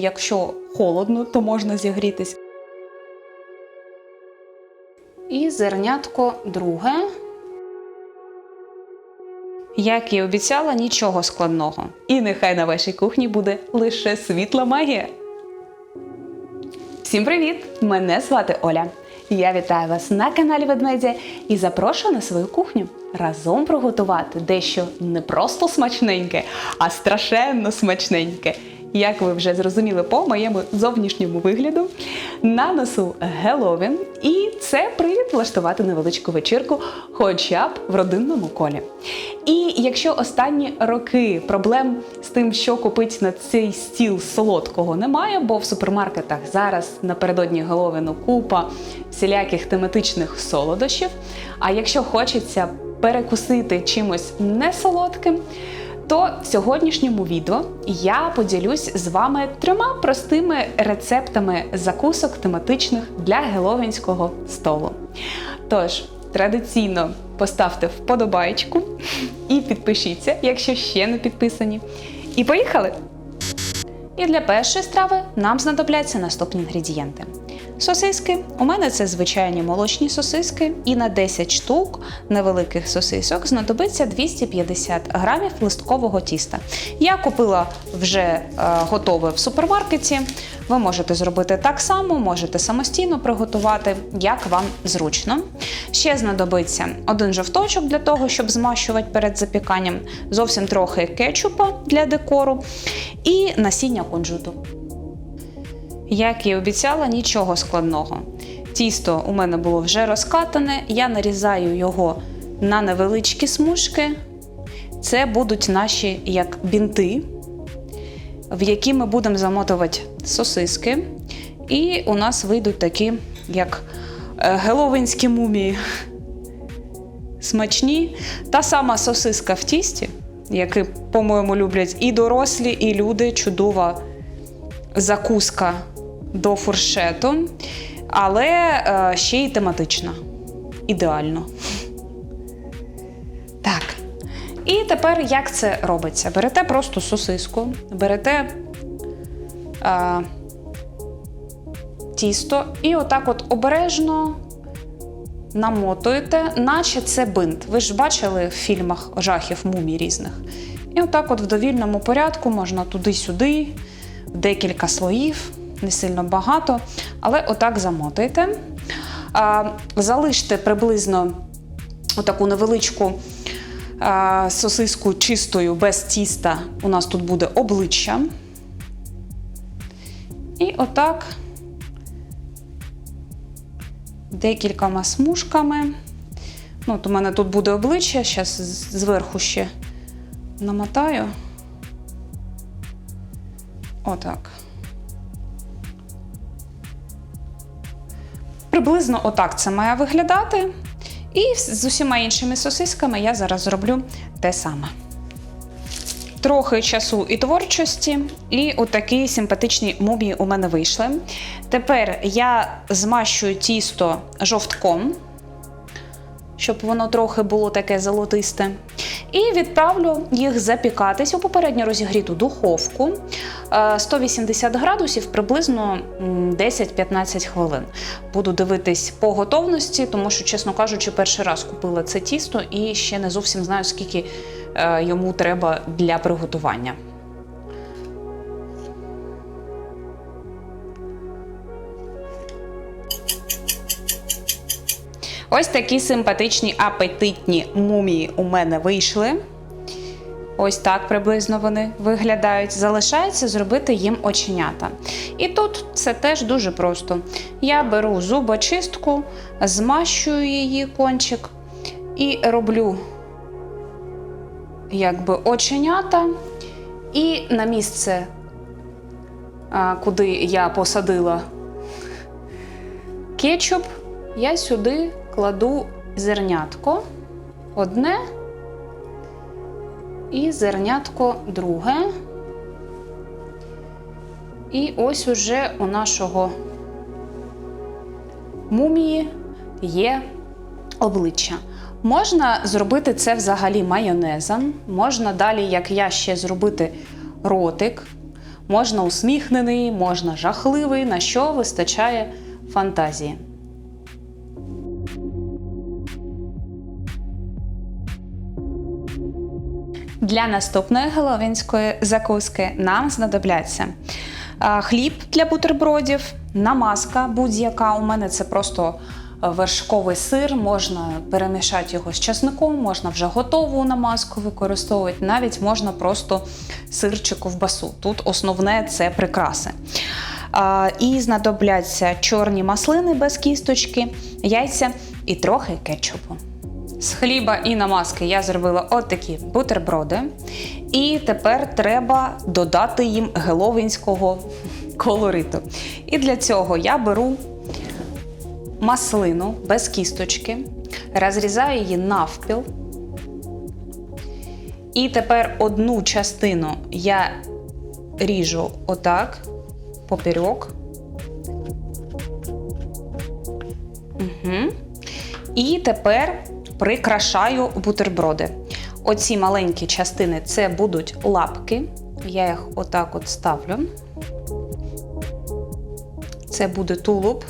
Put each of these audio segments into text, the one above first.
якщо холодно, то можна зігрітись. І зернятко друге. Як і обіцяла, нічого складного. І нехай на вашій кухні буде лише світла магія. Всім привіт! Мене звати Оля. Я вітаю вас на каналі Ведмедя і запрошую на свою кухню разом приготувати дещо не просто смачненьке, а страшенно смачненьке. Як ви вже зрозуміли по моєму зовнішньому вигляду, на носу Геловін, і це привід влаштувати невеличку вечірку, хоча б в родинному колі. І якщо останні роки проблем з тим, що купити на цей стіл солодкого, немає, бо в супермаркетах зараз напередодні Геловіну купа всіляких тематичних солодощів. А якщо хочеться перекусити чимось несолодким, то в сьогоднішньому відео я поділюсь з вами трьома простими рецептами закусок тематичних для геловінського столу. Тож, традиційно поставте вподобайку і підпишіться, якщо ще не підписані. І поїхали! І для першої страви нам знадобляться наступні інгредієнти. Сосиски. У мене це звичайні молочні сосиски, і на 10 штук невеликих сосисок знадобиться 250 грамів листкового тіста. Я купила вже е, готове в супермаркеті. Ви можете зробити так само, можете самостійно приготувати, як вам зручно. Ще знадобиться один жовточок для того, щоб змащувати перед запіканням, зовсім трохи кетчупа для декору і насіння кунжуту. Як і обіцяла, нічого складного. Тісто у мене було вже розкатане, я нарізаю його на невеличкі смужки. Це будуть наші як бінти, в які ми будемо замотувати сосиски. І у нас вийдуть такі, як е, геловинські мумії. Смачні. Та сама сосиска в тісті, яку, по-моєму, люблять і дорослі, і люди. Чудова закуска до фуршету, але е, ще й тематична. Ідеально. Так. І тепер як це робиться? Берете просто сосиску, берете е, тісто і отак от обережно намотуєте, наче це бинт. Ви ж бачили в фільмах жахів мумій різних. І отак от в довільному порядку можна туди-сюди, в декілька слоїв, не сильно багато, але отак замотуєте. А, залиште приблизно отаку невеличку сосиску чистою, без тіста. У нас тут буде обличчя. І отак декількома смужками. Ну, от у мене тут буде обличчя, зараз зверху ще намотаю. Отак. Приблизно отак це має виглядати. І з усіма іншими сосисками я зараз зроблю те саме. Трохи часу і творчості, і отакі симпатичні мумії у мене вийшли. Тепер я змащую тісто жовтком, щоб воно трохи було таке золотисте. І відправлю їх запікатись у попередньо розігріту духовку е, 180 градусів приблизно 10-15 хвилин. Буду дивитись по готовності, тому що, чесно кажучи, перший раз купила це тісто і ще не зовсім знаю, скільки е, йому треба для приготування. Ось такі симпатичні апетитні мумії у мене вийшли. Ось так приблизно вони виглядають. Залишається зробити їм оченята. І тут це теж дуже просто. Я беру зубочистку, змащую її кончик і роблю якби оченята. І на місце, куди я посадила кетчуп, я сюди кладу зернятко одне і зернятко друге. І ось уже у нашого мумії є обличчя. Можна зробити це взагалі майонезом, можна далі, як я ще зробити ротик, Можна усміхнений, можна жахливий, на що вистачає фантазії. Для наступної головінської закуски нам знадобляться хліб для бутербродів, намазка будь-яка. У мене це просто е, вершковий сир, можна перемішати його з часником, можна вже готову намазку використовувати, навіть можна просто сир чи ковбасу. Тут основне це прикраси. І знадобляться чорні маслини без кісточки, яйця і трохи кетчупу. З хліба і намазки я зробила отакі бутерброди. І тепер треба додати їм геловінського колориту. І для цього я беру маслину без кісточки, розрізаю її навпіл. І тепер одну частину я ріжу отак, поперек. Угу. І тепер прикрашаю бутерброди. Оці маленькі частини це будуть лапки. Я їх отак от ставлю. Це буде тулуб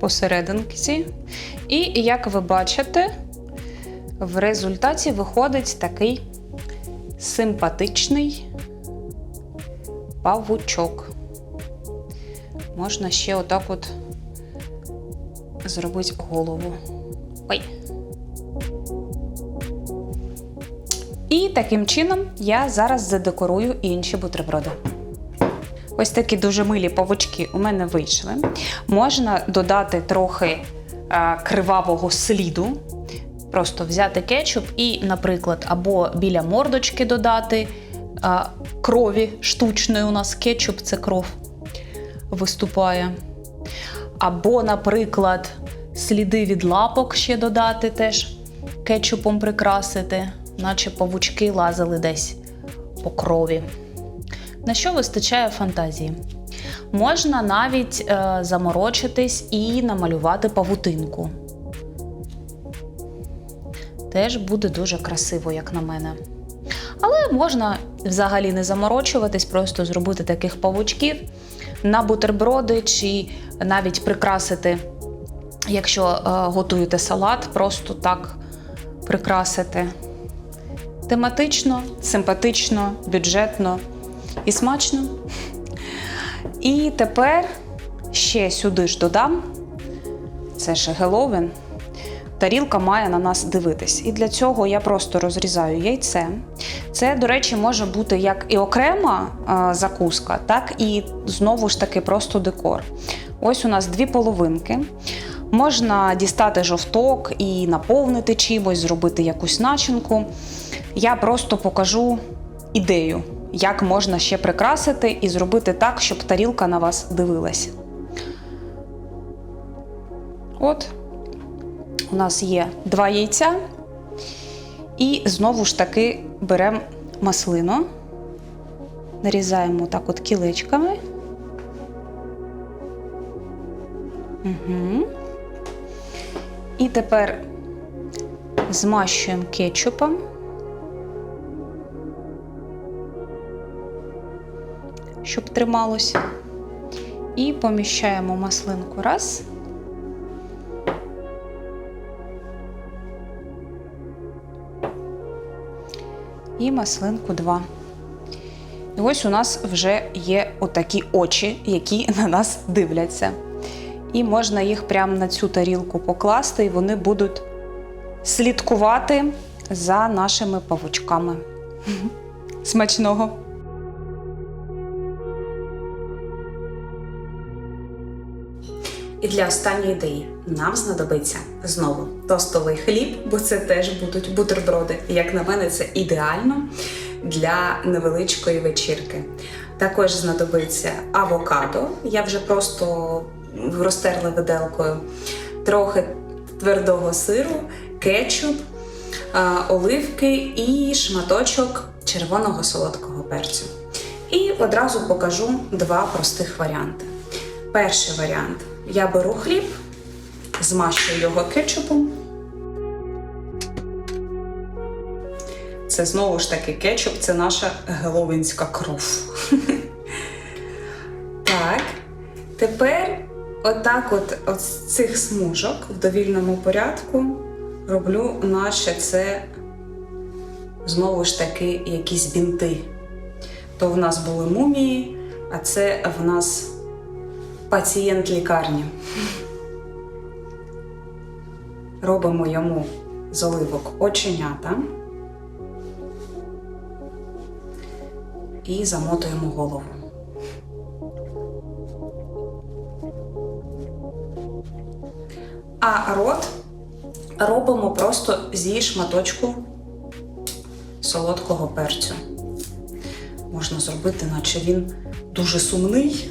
посерединці. І як ви бачите, в результаті виходить такий симпатичний павучок. Можна ще отак от зробити голову. Ой. І таким чином я зараз задекорую інші бутерброди. Ось такі дуже милі павучки у мене вийшли. Можна додати трохи е, кривавого сліду. Просто взяти кетчуп і, наприклад, або біля мордочки додати е, крові штучної у нас кетчуп це кров виступає. Або, наприклад, сліди від лапок ще додати теж кетчупом прикрасити, наче павучки лазили десь по крові. На що вистачає фантазії? Можна навіть е, заморочитись і намалювати павутинку. Теж буде дуже красиво, як на мене. Але можна взагалі не заморочуватись, просто зробити таких павучків на бутерброди чи навіть прикрасити, якщо е, готуєте салат, просто так прикрасити. Тематично, симпатично, бюджетно і смачно. І тепер ще сюди ж додам. Це ж Геловін. Тарілка має на нас дивитись. І для цього я просто розрізаю яйце. Це, до речі, може бути як і окрема е, закуска, так і знову ж таки просто декор. Ось у нас дві половинки. Можна дістати жовток і наповнити чимось, зробити якусь начинку. Я просто покажу ідею, як можна ще прикрасити і зробити так, щоб тарілка на вас дивилась. От, у нас є два яйця. І знову ж таки беремо маслину, нарізаємо так от кілечками. Угу. І тепер змащуємо кетчупом. Щоб трималося. І поміщаємо маслинку раз. І маслинку 2. І ось у нас вже є отакі очі, які на нас дивляться. І можна їх прямо на цю тарілку покласти, і вони будуть слідкувати за нашими павучками. Смачного! І для останньої ідеї нам знадобиться знову тостовий хліб, бо це теж будуть бутерброди. Як на мене, це ідеально для невеличкої вечірки. Також знадобиться авокадо. Я вже просто розтерла виделкою, трохи твердого сиру, кетчуп, оливки і шматочок червоного солодкого перцю. І одразу покажу два простих варіанти. Перший варіант. Я беру хліб, змащую його кетчупом. Це знову ж таки кетчуп, це наша геловінська кров. Так. Тепер отак от, от з цих смужок в довільному порядку роблю, наче це знову ж таки якісь бінти. То в нас були мумії, а це в нас пацієнт лікарні. Робимо йому з оливок оченята і замотуємо голову. А рот робимо просто зі шматочку солодкого перцю. Можна зробити, наче він дуже сумний.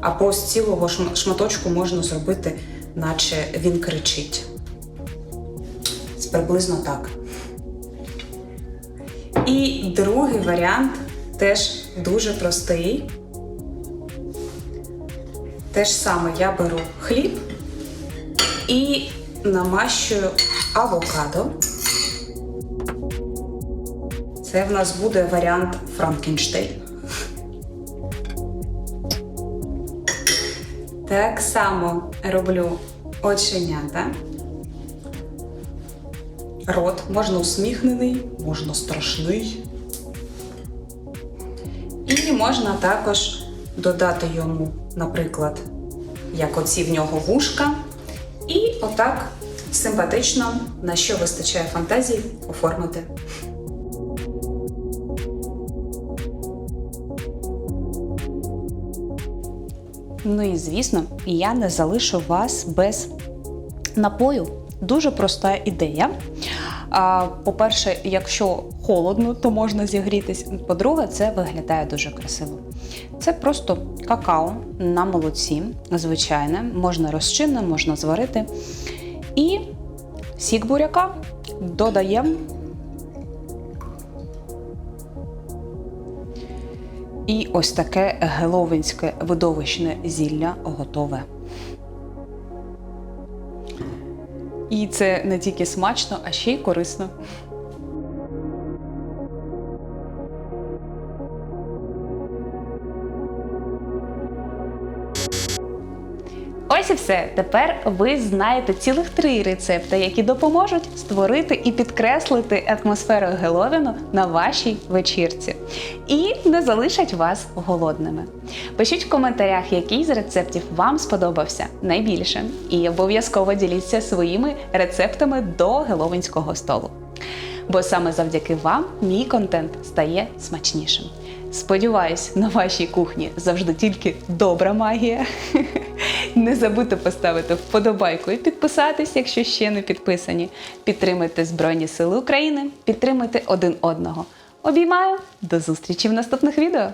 Або з цілого шматочку можна зробити, наче він кричить. Приблизно так. І другий варіант теж дуже простий. Те ж саме я беру хліб і намащую авокадо. Це в нас буде варіант Франкенштейн. Так само роблю оченята. Рот можна усміхнений, можна страшний. І можна також додати йому, наприклад, як оці в нього вушка. Отак симпатично, на що вистачає фантазії, оформити. Ну і звісно, я не залишу вас без напою. Дуже проста ідея. По-перше, якщо холодно, то можна зігрітись. По-друге, це виглядає дуже красиво. Це просто какао на молоці, звичайне, можна розчинне, можна зварити. І сік буряка додаємо. І ось таке геловинське видовищне зілля готове. І це не тільки смачно, а ще й корисно. Ось і все. Тепер ви знаєте цілих три рецепти, які допоможуть створити і підкреслити атмосферу Геловіну на вашій вечірці. І не залишать вас голодними. Пишіть в коментарях, який з рецептів вам сподобався найбільше. І обов'язково діліться своїми рецептами до геловінського столу. Бо саме завдяки вам мій контент стає смачнішим. Сподіваюсь, на вашій кухні завжди тільки добра магія. Не забудьте поставити вподобайку і підписатись, якщо ще не підписані. Підтримайте Збройні Сили України, підтримайте один одного. Обіймаю! До зустрічі в наступних відео!